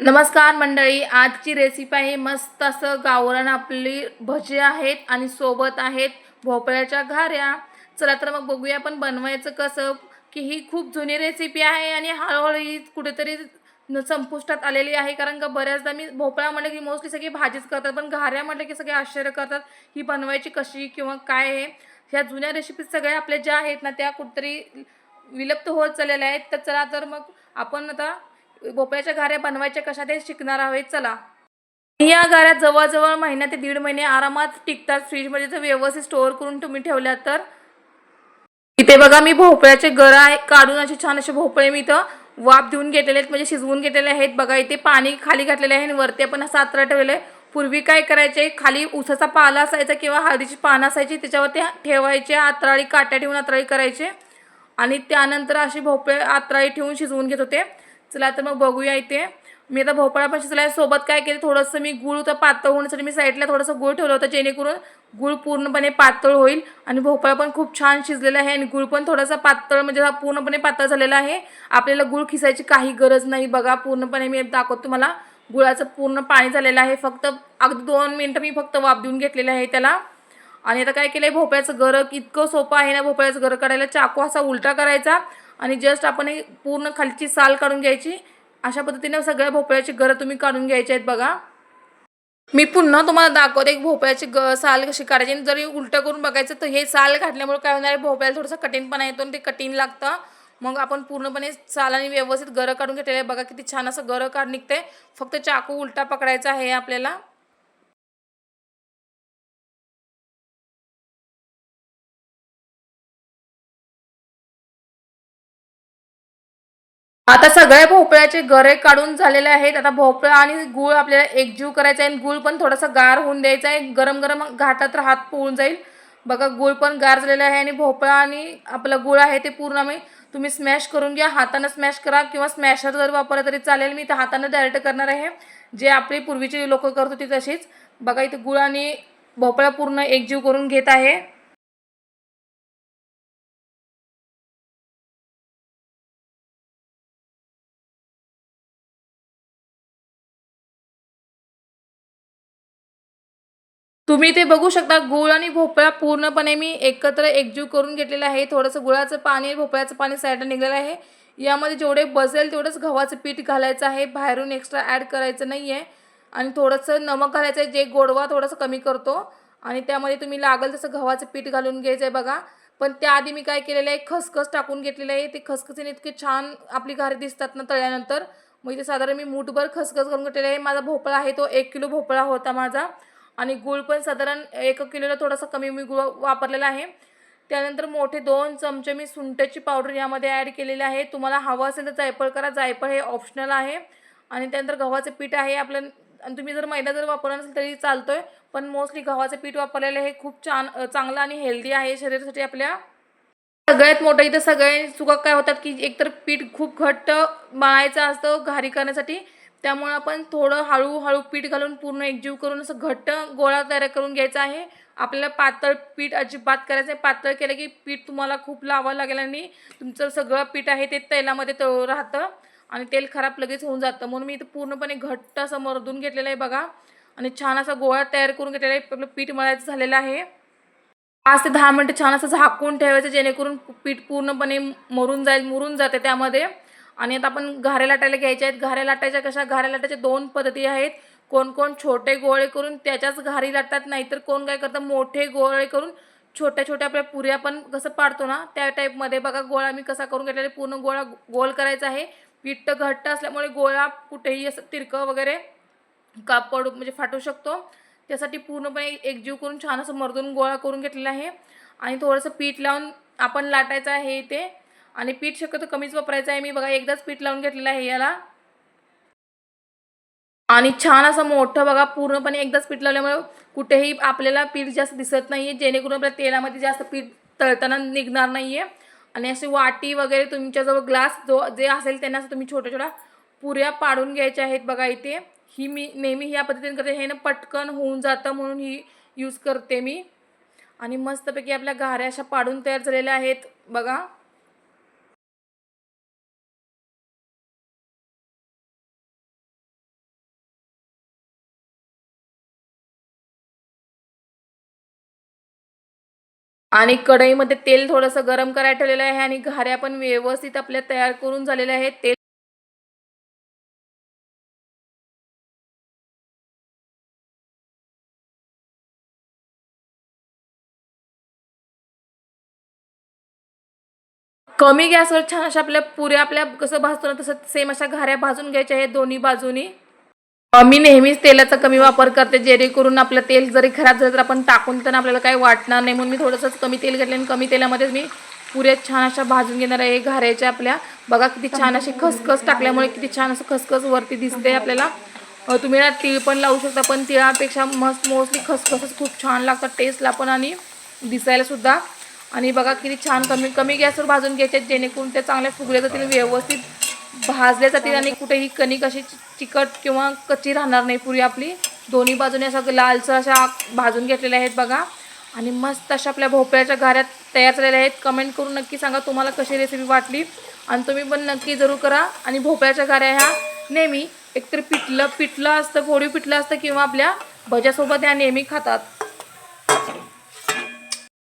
नमस्कार मंडळी आजची रेसिपी आहे मस्त असं गावरान आपली भजे आहेत आणि सोबत आहेत भोपळ्याच्या घाऱ्या. चला तर मग बघूया आपण बनवायचं कसं की ही खूप जुनी रेसिपी आहे आणि हळूहळू ही कुठेतरी संपुष्टात आलेली आहे. कारण का बऱ्याचदा मी भोपळा म्हटलं की मोस्टली सगळी भाजीच करतात पण घाऱ्या म्हटलं की सगळे आश्चर्य करतात ही बनवायची कशी किंवा काय आहे. ह्या जुन्या रेसिपीज सगळ्या आपल्या ज्या आहेत ना त्या कुठेतरी विलुप्त होत चाललेल्या आहेत. तर चला तर मग आपण आता भोपळ्याच्या गाऱ्या बनवायच्या कशा ते शिकणार आहोत चला. या गाऱ्या जवळजवळ महिना ते दीड महिने आरामात टिकतात. फ्रीजमध्ये जर व्यवस्थित स्टोअर करून तुम्ही ठेवल्या तर? इथे बघा मी भोपळ्याचे गरा आहे. काढून असे छान असे भोपळे मी इथं वाफ देऊन घेतलेले आहेत म्हणजे शिजवून घेतलेले आहेत. बघा इथे पाणी खाली घातलेले आहे आणि वरती आपण असं आत्रा ठेवलेलं आहे. पूर्वी काय करायचे? खाली उसाचा पाला असायचा किंवा हळदीची पानं असायची त्याच्यावरती ठेवायचे आत्राळी काट्या ठेवून आत्राळी करायचे. आणि त्यानंतर असे भोपळे आत्राळी ठेवून शिजवून घेत होते. चला तर मग बघूया इथे. मी आता भोपळा पण सोबत काय केलं थोडंसं मी गुळ होतं पातळ होण्यासाठी मी साईडला थोडंसं गुळ ठेवलं होतं जेणेकरून गुळ पूर्णपणे पातळ होईल. आणि भोपळा पण खूप छान शिजलेला आहे आणि गुळ पण थोडासा पातळ म्हणजे हा पूर्णपणे पातळ झालेला आहे. आपल्याला गुळ खिसायची काही गरज नाही. बघा पूर्णपणे मी दाखवतो तुम्हाला. गुळाचं पूर्ण पाणी झालेलं आहे. फक्त अगदी दोन मिनटं मी फक्त वाफ देऊन घेतलेलं आहे त्याला. आणि आता काय केलं आहे भोपळ्याचं गरक इतकं सोपं आहे ना भोपळ्याचं गरक काढायला चाकू असा उलटा करायचा. आणि जस्ट आपण हे पूर्ण खालची साल काढून घ्यायची. अशा पद्धतीने सगळ्या भोपळ्याची घरं तुम्ही काढून घ्यायचे आहेत बघा. मी पुन्हा तुम्हाला दाखवते एक भोपळ्याची ग साल कशी काढायची. आणि जरी उलटं करून बघायचं तर हे साल घातल्यामुळे काय होणार आहे? भोपळ्याला थोडंसं कठीणपणा येतो आणि ते कठीण लागतं. मग आपण पूर्णपणे सालाने व्यवस्थित गरं काढून घेतलेलं आहे. बघा किती छान असं गरं काढ निघते फक्त चाकू उलटा पकडायचा आहे आपल्याला. आता सगळ्या भोपळ्याचे गरे काढून झालेले आहेत. आता भोपळा आणि गूळ आपल्याला एकजीव करायचा आहे आणि गूळ पण थोडासा गार होऊन द्यायचा आहे. गरम गरम घाटात तर हात पोळून जाईल. बघा गूळ पण गार झालेला आहे आणि भोपळा आणि आपला गूळ आहे ते पूर्ण आम्ही तुम्ही स्मॅश करून घ्या. हातानं स्मॅश करा किंवा स्मॅशर जर वापरला तरी चालेल. मी तर हातानं डायरेक्ट करणार आहे. जे आपली पूर्वीची लोकं करत होती तशीच. बघा इथे गुळ आणि भोपळा पूर्ण एकजीव करून घेत आहे. तुम्ही ते बघू शकता गुळ आणि भोपळा पूर्णपणे मी एकत्र एकजीव करून घेतलेला आहे. थोडंसं गुळाचं पाणी भोपळ्याचं पाणी साईडला निघलेलं आहे. यामध्ये जेवढे बसेल तेवढंच गव्हाचं पीठ घालायचं आहे. बाहेरून एक्स्ट्रा ॲड करायचं नाही आहे आणि थोडंसं नमक घालायचं आहे जे गोडवा थोडंसं कमी करतो. आणि त्यामध्ये तुम्ही लागल तसं गव्हाचं पीठ घालून घ्यायचं आहे बघा. पण त्याआधी मी काय केलेलं आहे खसखस टाकून घेतलेलं आहे. ते खसखसीने इतके छान आपली घारी दिसतात ना तळल्यानंतर. मग इथे साधारण मी मूठभर खसखस करून घेतलेलं आहे. माझा भोपळा आहे तो एक किलो भोपळा होता माझा. आणि गूळ पण साधारण एक किलोला थोडासा कमी मी गुळ वापरलेला आहे. त्यानंतर मोठे दोन चमचे मी सुंठ्याची पावडर यामध्ये ॲड केलेले आहे. तुम्हाला हवं असेल तर जायफळ करा. जायफळ हे ऑप्शनल आहे. आणि त्यानंतर गव्हाचं पीठ आहे आपलं. आणि तुम्ही जर मैदा जर वापरला नसेल तरी चालतो आहे पण मोस्टली गव्हाचं पीठ वापरलेलं हे खूप छान चांगलं आणि हेल्दी आहे शरीरासाठी आपल्या. सगळ्यात मोठं इथं सगळे चुका काय होतात की एकतर पीठ खूप घट्ट मळायचं असतं घारी करण्यासाठी. त्यामुळं आपण थोडं हळूहळू पीठ घालून पूर्ण एकजीव करून असं घट्ट गोळा तयार करून घ्यायचा आहे. आपल्याला पातळ पीठ अजिबात करायचं आहे पातळ केलं की पीठ तुम्हाला खूप लावावं लागेल आणि तुमचं सगळं पीठ आहे ते तेलामध्ये तळ राहतं आणि तेल खराब लगेच होऊन जातं. म्हणून मी इथं पूर्णपणे घट्ट असं मरदून घेतलेलं आहे बघा. आणि छान असा गोळा तयार करून घेतलेला आहे. आपलं पीठ मळायचं झालेलं आहे. पाच ते दहा मिनटं छान असं झाकून ठेवायचं जेणेकरून पीठ पूर्णपणे मरून जाईल मुरून जाते त्यामध्ये. आणि आता आपण घाऱ्या लाटायला घ्यायच्या आहेत. घाऱ्या लाटायच्या कशा? घाऱ्या लाटायच्या दोन पद्धती आहेत. कोण कोण छोटे गोळे करून त्याच्याच घारी लाटतात. नाहीतर कोण काय करतं? मोठे गोळे करून छोट्या छोट्या आपल्या पुऱ्या पण कसं पाडतो ना त्या टाईपमध्ये बघा गोळा मी कसा करून घेतलेला पूर्ण गोळा गोल करायचा आहे. पीठ घट्ट असल्यामुळे गोळा कुठेही असं तिरकं वगैरे काप पडू म्हणजे फाटू शकतो. त्यासाठी पूर्णपणे एकजीव करून छान असं मर्दून गोळा करून घेतलेला आहे. आणि थोडंसं पीठ लावून आपण लाटायचं आहे इथे. आणि पीठ शक्यतो कमीच वापरायचं आहे. मी बघा एकदाच पीठ लावून घेतलेलं आहे याला. आणि छान असं मोठं बघा पूर्णपणे एकदाच पीठ लावल्यामुळे कुठेही आपल्याला पीठ जास्त दिसत नाही आहे जेणेकरून आपल्या तेलामध्ये जास्त पीठ तळताना निघणार नाही आहे आणि अशी वाटी वगैरे तुमच्याजवळ ग्लास जो जे असेल त्यांना असं तुम्ही छोट्या छोट्या पुऱ्या पाडून घ्यायच्या आहेत बघा इथे. ही मी नेहमी ह्या पद्धतीने करते. हे ना पटकन होऊन जातं म्हणून ही यूज करते मी. आणि मस्तपैकी आपल्या घाऱ्या अशा पाडून तयार झालेल्या आहेत बघा. आणि कढईमध्ये तेल थोडंसं गरम करायला ठेवलेलं आहे आणि घाऱ्या पण व्यवस्थित आपल्या तयार करून झालेल्या आहेत. तेल कमी गॅसवर छान अशा आपल्या पुऱ्या आपल्या कसं भाजतो ना तसं सेम अशा घाऱ्या भाजून घ्यायच्या आहेत दोन्ही बाजूनी. मी नेहमीच तेलाचा कमी वापर करते जेणेकरून आपलं तेल जरी खराब झालं तर आपण टाकून तर आपल्याला काही वाटणार नाही. म्हणून मी थोडंसं कमी तेल घेतलं आणि कमी तेलामध्येच मी पुऱ्या छान अशा भाजून घेणार आहे. घाऱ्याच्या आपल्या बघा किती छान अशी खसखस टाकल्यामुळे किती छान असं खसखस वरती दिसते आपल्याला. तुम्ही ना तीळ पण लावू शकता पण तिळापेक्षा मस्त मोस्टली खसखसच खूप छान लागतात टेस्टला पण आणि दिसायला सुद्धा. आणि बघा किती छान कमी कमी गॅसवर भाजून घ्यायचे जेणेकरून ते चांगल्या फुगले जातील व्यवस्थित भाजल्या जातील आणि कुठेही कणिक अशी चिकट किंवा कच्ची राहणार नाही. पुरी आपली दोन्ही बाजूने असं लालसर अशा भाजून घेतलेल्या आहेत बघा. आणि मस्त अशा आपल्या भोपळ्याच्या घाऱ्यात तयार झालेल्या आहेत. कमेंट करून नक्की सांगा तुम्हाला कशी रेसिपी वाटली. आणि तुम्ही पण नक्की जरूर करा. आणि भोपळ्याच्या घाऱ्या ह्या नेहमी एकतर पिठलं पिठलं असतं फोडी पिठलं असतं किंवा आपल्या भज्यासोबत ह्या नेहमी खातात.